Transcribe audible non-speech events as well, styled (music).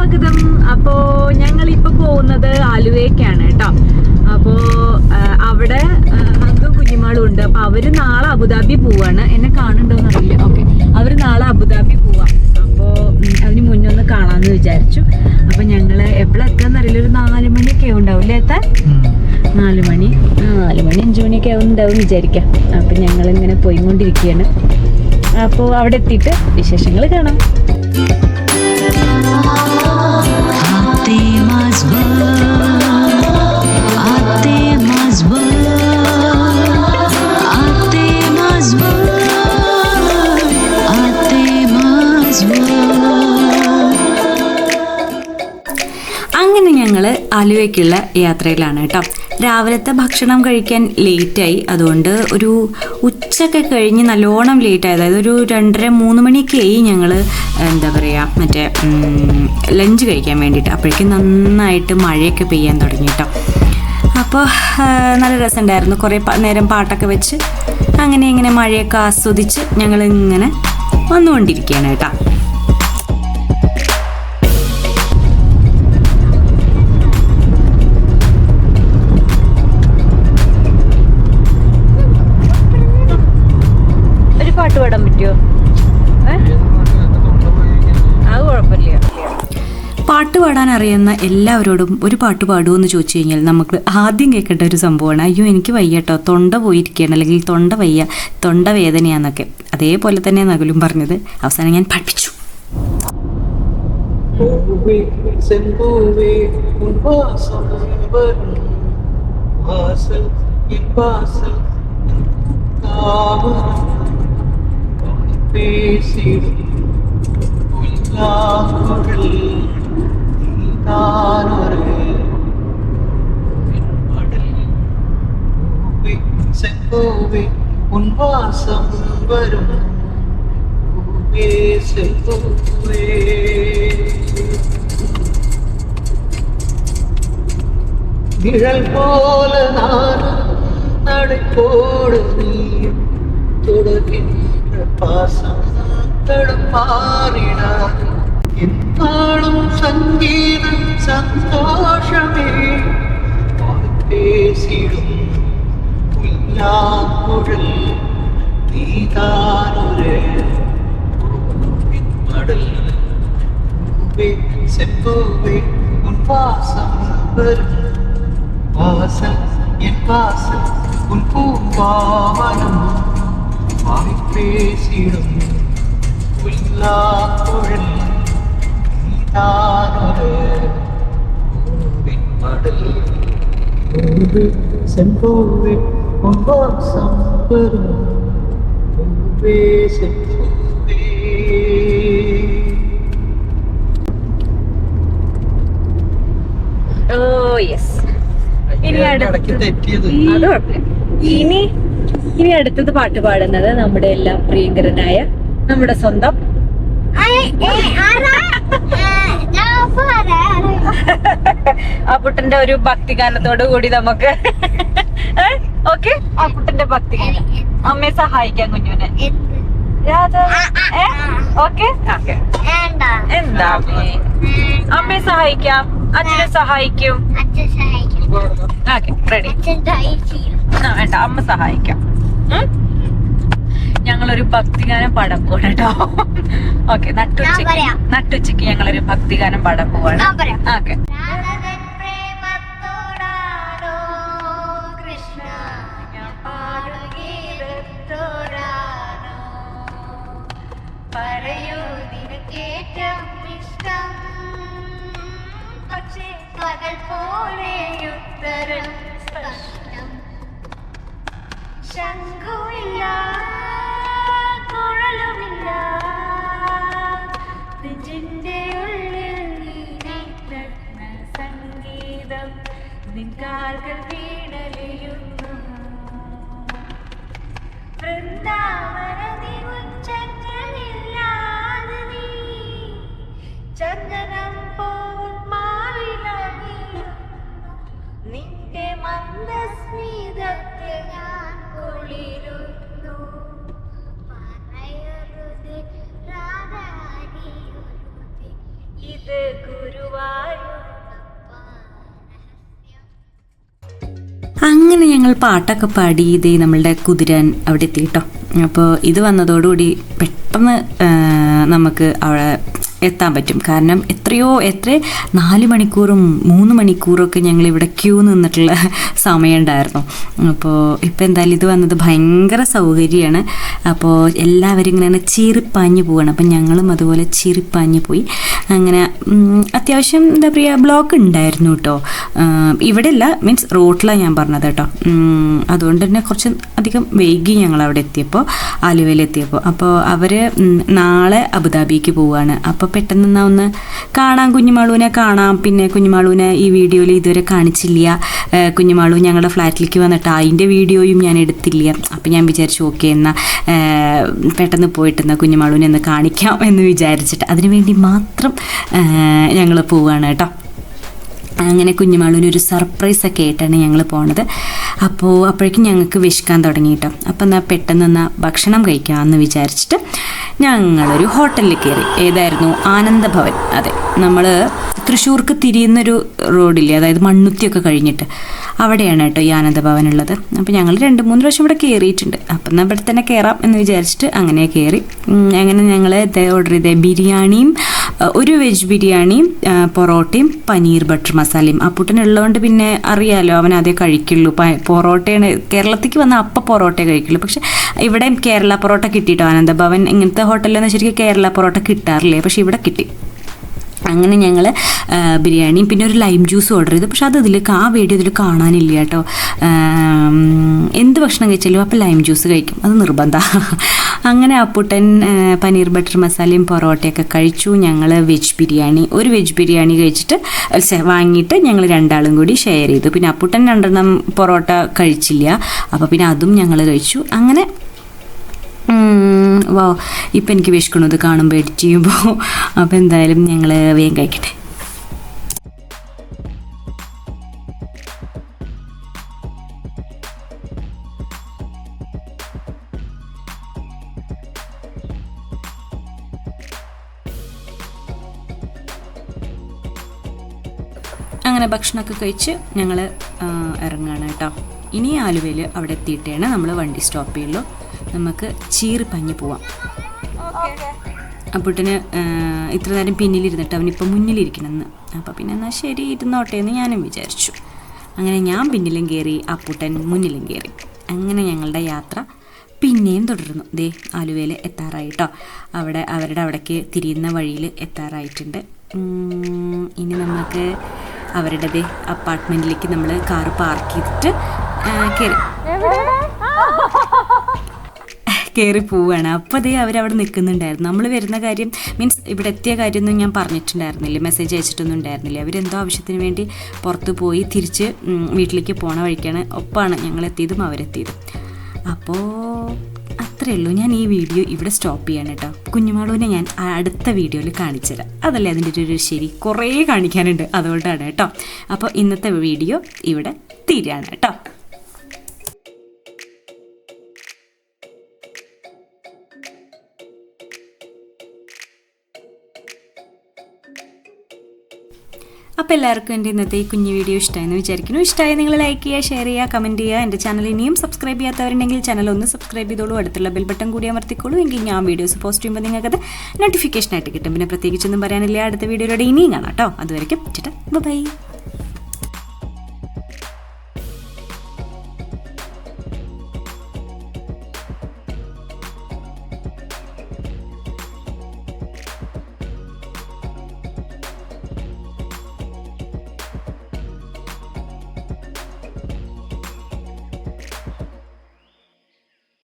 സ്വാഗതം. അപ്പോ ഞങ്ങൾ ഇപ്പൊ പോകുന്നത് ആലുവയ്ക്കാണ് കേട്ടോ. അപ്പോ അവിടെ അങ്കും കുഞ്ഞുമാളും ഉണ്ട് അപ്പൊ അവർ നാളെ അബുദാബി പോവാണ്. എന്നെ കാണുന്നുണ്ടോന്ന് അറിയില്ല ഓക്കെ. അവർ നാളെ അബുദാബി പോവാ. അപ്പോ അതിന് മുന്നൊന്ന് കാണാന്ന് വിചാരിച്ചു. അപ്പൊ ഞങ്ങൾ എപ്പോഴെത്താന്ന് അറിയില്ല ഒരു നാല് മണിയൊക്കെ ഉണ്ടാവില്ലേ എത്താൻ? നാല് മണി. നാല് മണി അഞ്ചു മണിയൊക്കെ ഉണ്ടാവും വിചാരിക്കാം. അപ്പൊ ഞങ്ങൾ ഇങ്ങനെ പോയിക്കൊണ്ടിരിക്കുകയാണ് അപ്പോൾ അവിടെ എത്തിയിട്ട് വിശേഷങ്ങൾ കാണാം. അങ്ങനെ ഞങ്ങൾ ആലുവയ്ക്കുള്ള യാത്രയിലാണ് കേട്ടോ. രാവിലത്തെ ഭക്ഷണം കഴിക്കാൻ ലേറ്റായി. അതുകൊണ്ട് ഒരു ഉച്ചയൊക്കെ കഴിഞ്ഞ് നല്ലോണം ലേറ്റായി. അതായത് ഒരു രണ്ടര മൂന്ന് മണിയൊക്കെ ആയി ഞങ്ങൾ എന്താ പറയുക മറ്റേ ലഞ്ച് കഴിക്കാൻ വേണ്ടിയിട്ട്. അപ്പോഴേക്കും നന്നായിട്ട് മഴയൊക്കെ പെയ്യാൻ തുടങ്ങി കേട്ടോ അപ്പോൾ നല്ല രസമുണ്ടായിരുന്നു. കുറേ നേരം പാട്ടൊക്കെ വെച്ച് അങ്ങനെ ഇങ്ങനെ മഴയൊക്കെ ആസ്വദിച്ച് ഞങ്ങൾ ഇങ്ങനെ വന്നുകൊണ്ടിരിക്കുകയാണ് കേട്ടോ. പാട്ട് പാടാൻ പറ്റുമോ അത് കുഴപ്പമില്ല. പാട്ട് പാടാൻ അറിയുന്ന എല്ലാവരോടും ഒരു പാട്ട് പാടുമോ എന്ന് ചോദിച്ചു കഴിഞ്ഞാൽ നമുക്ക് ആദ്യം കേൾക്കേണ്ട ഒരു സംഭവമാണ് അയ്യോ എനിക്ക് വയ്യട്ടോ തൊണ്ട പോയിരിക്കുകയാണ് അല്ലെങ്കിൽ തൊണ്ട വയ്യ തൊണ്ട വേദനയാന്നൊക്കെ. അതേപോലെ തന്നെ നകുലും പറഞ്ഞത്. അവസാനം ഞാൻ പഠിപ്പിച്ചു. பூவே பேசிடும். உல்லாகுழல் நான் ஒரு செங்கோவே உன் வாசம் வரும். பூவே செங்கோவே. நிழல் போல நான் நடை போட நீ தொடர்கிறேன் பாசம் தடுப்பாரிடாது என்னாலும் சங்கீதம் சந்தோஷமே. பேசிடும் புல்லாங்குழல் நீதானொரு மடல். செப்பூவே உன் பாசம் வரும். வாசல் என் வாசல் உன் பூம்பாவனம் കുളിച്ചിടും ഉല്ലാക്കുഴൽ നീതാനൊരു മടൽ പൂവ് സെൻപോവ് കൊണ്ടോർ സമ്പരും പൂവേ സെൻപോവേ ഓ യെസ്. ഇനി അടുത്ത് ഇനി ഇനി അടുത്തത് പാട്ട് പാടുന്നത് നമ്മുടെ എല്ലാം പ്രിയങ്കരനായ നമ്മുടെ സ്വന്തം. ആ പുട്ടന്റെ ഒരു ഭക്തിഗാനത്തോട് കൂടി നമുക്ക്. ഓക്കെ? ആ പുട്ടന്റെ ഭക്തിഗാനം. അമ്മയെ സഹായിക്കാം ഓക്കെ? ഓക്കെ. എന്താ അമ്മേ? അമ്മയെ സഹായിക്കാം. അച്ഛനെ സഹായിക്കും. ഓക്കെ റെഡി വേണ്ട. അമ്മ സഹായിക്കാം? ഞങ്ങളൊരു ഭക്തിഗാനം പാടാൻ പോവാണ് കേട്ടോ. ഓക്കെ നട്ടുച്ചയ്ക്ക്. നട്ടുച്ചയ്ക്ക് ഞങ്ങളൊരു ഭക്തിഗാനം പാടാൻ പോവാണ്. ഓക്കെ ശംഖുമില്ല കുഴലുമില്ല. നെഞ്ചിന്റെ ഉള്ളിൽ നീനഗ്ന സംഗീതം നിൻകാൽകൾ വീണലിയുന്നു വൃന്ദാവന അങ്ങനെ ഞങ്ങൾ പാട്ടൊക്കെ പാടി ഇതേ നമ്മളുടെ കുതിരൻ അവിടെ എത്തി കേട്ടോ. അപ്പോൾ ഇത് വന്നതോടുകൂടി പെട്ടെന്ന് നമുക്ക് അവിടെ എത്താൻ പറ്റും. കാരണം എത്രയോ എത്ര? നാല് മണിക്കൂറും മൂന്ന് മണിക്കൂറൊക്കെ ഞങ്ങൾ ഇവിടെ ക്യൂ നിന്നിട്ടുള്ള (laughs) സമയം ഉണ്ടായിരുന്നു അപ്പോൾ ഇപ്പോൾ എന്തായാലും ഇത് വന്നത് ഭയങ്കര സൗകര്യമാണ്. അപ്പോൾ എല്ലാവരും ഇങ്ങനെ ചീറിപ്പാഞ്ഞ് പോവാണ്. അപ്പം ഞങ്ങളും അതുപോലെ ചീറിപ്പാഞ്ഞ് പോയി. അങ്ങനെ അത്യാവശ്യം എന്താ പറയുക ബ്ലോക്ക് ഉണ്ടായിരുന്നു കേട്ടോ. ഇവിടെ അല്ല മീൻസ് റോട്ടിലാണ് ഞാൻ പറഞ്ഞത് കേട്ടോ. അതുകൊണ്ട് തന്നെ കുറച്ച് അധികം വൈകി ഞങ്ങൾ അവിടെ എത്തിയപ്പോൾ ആലുവയിൽ എത്തിയപ്പോൾ അപ്പോൾ അവർ നാളെ അബുദാബിക്ക് പോവുകയാണ് അപ്പോൾ പെട്ടെന്ന് എന്നാ ഒന്ന് കാണാം. കുഞ്ഞുമാളൂനെ കാണാം. പിന്നെ കുഞ്ഞുമാളൂനെ ഈ വീഡിയോയിൽ ഇതുവരെ കാണിച്ചില്ല. കുഞ്ഞുമാളു ഞങ്ങളുടെ ഫ്ലാറ്റിലേക്ക് വന്നിട്ട് അതിന്റെ വീഡിയോയും ഞാൻ എടുത്തില്ല. അപ്പോൾ ഞാൻ വിചാരിച്ചു ഓക്കെ എന്നാൽ പെട്ടെന്ന് പോയിട്ട് എന്നാൽ കുഞ്ഞുമാളൂനെ ഒന്ന് കാണിക്കാം എന്ന് വിചാരിച്ചിട്ട് അതിനുവേണ്ടി മാത്രം ഞങ്ങൾ പോവുകയാണ് കേട്ടോ. അങ്ങനെ കുഞ്ഞുമാളൂന് ഒരു സർപ്രൈസ് ഒക്കെ ആയിട്ടാണ് ഞങ്ങൾ പോണത്. അപ്പോൾ അപ്പോഴേക്കും ഞങ്ങൾക്ക് വിശക്കാൻ തുടങ്ങി കേട്ടോ. അപ്പോൾ എന്നാൽ പെട്ടെന്ന് എന്നാൽ ഭക്ഷണം കഴിക്കാമെന്ന് വിചാരിച്ചിട്ട് ഞങ്ങളൊരു ഹോട്ടലിൽ കയറി. ഏതായിരുന്നു? ആനന്ദഭവൻ. അതെ നമ്മൾ തൃശ്ശൂർക്ക് തിരിയുന്നൊരു റോഡില്ലേ അതായത് മണ്ണുത്തിയൊക്കെ കഴിഞ്ഞിട്ട്. അവിടെയാണ് കേട്ടോ ഈ ആനന്ദഭവൻ ഉള്ളത്. അപ്പോൾ ഞങ്ങൾ രണ്ട് മൂന്ന് പ്രാവശ്യം ഇവിടെ കയറിയിട്ടുണ്ട് അപ്പം എന്നാൽ ഇവിടെ തന്നെ കയറാം എന്ന് വിചാരിച്ചിട്ട് അങ്ങനെ കയറി അങ്ങനെ ഞങ്ങൾ ഓർഡർ ചെയ്ത ബിരിയാണിയും ഒരു വെജ് ബിരിയാണിയും പൊറോട്ടയും പനീർ ബട്ടർ മസാലയും. അപ്പുട്ടനുള്ളതുകൊണ്ട് പിന്നെ അറിയാലോ അവൻ അതേ കഴിക്കുള്ളൂ. പൊറോട്ടയാണ് കേരളത്തിലേക്ക് വന്ന അപ്പം പൊറോട്ടയെ കഴിക്കുള്ളൂ. പക്ഷേ ഇവിടെ കേരള പൊറോട്ട കിട്ടിയിട്ടോ ആനന്ദഭവൻ ഇങ്ങനത്തെ ഹോട്ടലിൽ നിന്ന് ശരിക്കും കേരള പൊറോട്ട കിട്ടാറില്ലേ? പക്ഷേ ഇവിടെ കിട്ടി. അങ്ങനെ ഞങ്ങൾ ബിരിയാണിയും പിന്നെ ഒരു ലൈം ജ്യൂസ് ഓർഡർ ചെയ്തു. പക്ഷെ അത് ഇതിൽ ആ വീഡിയോ ഇതിൽ കാണാനില്ല കേട്ടോ. എന്ത് ഭക്ഷണം കഴിച്ചാലും അപ്പോൾ ലൈം ജ്യൂസ് കഴിക്കും. അത് നിർബന്ധമാണ് അങ്ങനെ അപ്പുട്ടൻ പനീർ ബട്ടർ മസാലയും പൊറോട്ടയൊക്കെ കഴിച്ചു. ഞങ്ങൾ വെജ് ബിരിയാണി ഒരു വെജ് ബിരിയാണി കഴിച്ചിട്ട് വാങ്ങിയിട്ട് ഞങ്ങൾ രണ്ടാളും കൂടി ഷെയർ ചെയ്തു. പിന്നെ അപ്പുട്ടൻ രണ്ടെണ്ണം പൊറോട്ട കഴിച്ചില്ല. അപ്പോൾ പിന്നെ അതും ഞങ്ങൾ കഴിച്ചു. അങ്ങനെ വാ ഇപ്പം എനിക്ക് വിശക്കണു കാണുമ്പോൾ എഡിറ്റ് ചെയ്യുമ്പോൾ അപ്പോൾ എന്തായാലും ഞങ്ങൾ വേഗം കഴിക്കട്ടെ. അങ്ങനെ ഭക്ഷണമൊക്കെ കഴിച്ച് ഞങ്ങൾ ഇറങ്ങുകയാണ് കേട്ടോ. ഇനി ആലുവയിൽ അവിടെ എത്തിയിട്ടാണ് നമ്മൾ വണ്ടി സ്റ്റോപ്പ് ചെയ്യുള്ളൂ. നമുക്ക് ചീറി പഞ്ഞ് പോവാം അപ്പുട്ടിന് ഇത്ര നേരം പിന്നിലിരുന്നിട്ട് അവനിപ്പോൾ മുന്നിലിരിക്കണമെന്ന് അപ്പോൾ പിന്നെ എന്നാൽ ശരി ഇരുന്നോട്ടെ എന്ന് ഞാനും വിചാരിച്ചു. അങ്ങനെ ഞാൻ പിന്നിലും കയറി അപ്പുട്ടൻ മുന്നിലും കയറി അങ്ങനെ ഞങ്ങളുടെ യാത്ര പിന്നെയും തുടരുന്നു ദേ ആലുവയിൽ എത്താറായിട്ടോ അവിടെ അവരുടെ അവിടേക്ക് തിരിയുന്ന വഴിയിൽ എത്താറായിട്ടുണ്ട്. ഇനി നമുക്ക് അവരുടെ ദേ അപ്പാർട്ട്മെന്റിലേക്ക് നമ്മൾ കാർ പാർക്ക് ചെയ്തിട്ട് കയറി കയറി പോവുകയാണ് അപ്പോൾ അതേ അവരവിടെ നിൽക്കുന്നുണ്ടായിരുന്നു നമ്മൾ വരുന്ന കാര്യം മീൻസ് ഇവിടെ എത്തിയ കാര്യമൊന്നും ഞാൻ പറഞ്ഞിട്ടുണ്ടായിരുന്നില്ല. മെസ്സേജ് അയച്ചിട്ടൊന്നും ഉണ്ടായിരുന്നില്ല. അവരെന്തോ ആവശ്യത്തിന് വേണ്ടി പുറത്ത് പോയി തിരിച്ച് വീട്ടിലേക്ക് പോണ വഴിക്കാണ് ഒപ്പമാണ് ഞങ്ങൾ എത്തിയതും അവരെത്തിയതും. അപ്പോൾ അത്രയേ ഉള്ളൂ. ഞാൻ ഈ വീഡിയോ ഇവിടെ സ്റ്റോപ്പ് ചെയ്യണം കേട്ടോ. കുഞ്ഞുമാളൂനെ ഞാൻ അടുത്ത വീഡിയോയിൽ കാണിച്ചുതരാം. അതല്ലേ അതിന്റെ ഒരു ശരി. കുറേ കാണിക്കാനുണ്ട് അതുകൊണ്ടാണ് കേട്ടോ. അപ്പോൾ ഇന്നത്തെ വീഡിയോ ഇവിടെ തീരാണ് കേട്ടോ. അപ്പോൾ എല്ലാവർക്കും എന്റെ ഇന്നത്തെ ഈ കുഞ്ഞു വീഡിയോ ഇഷ്ടമായെന്ന് വിചാരിക്കുന്നു. ഇഷ്ടമായി നിങ്ങൾ ലൈക്ക് ചെയ്യുക ഷെയർ ചെയ്യുക കമന്റ് ചെയ്യുക. എന്റെ ചാനൽ ഇനിയും സബ്സ്ക്രൈബ് ചെയ്യാത്തവരുണ്ടെങ്കിൽ ചാനൽ ഒന്ന് സബ്സ്ക്രൈബ് ചെയ്തോളൂ. അടുത്തുള്ള ബെൽ ബട്ടൺ കൂടി അമർത്തിക്കോളൂ. എങ്കിൽ ഞാൻ വീഡിയോസ് പോസ്റ്റ് ചെയ്യുമ്പോൾ നിങ്ങൾക്കത് നോട്ടിഫിക്കേഷൻ ആയിട്ട് കിട്ടും. പിന്നെ പ്രത്യേകിച്ചൊന്നും പറയാനില്ല. അടുത്ത വീഡിയോയുടെ ഇനിയും കാണാം കേട്ടോ. അതുവരെയ്ക്കും ചേട്ടാ. ബൈ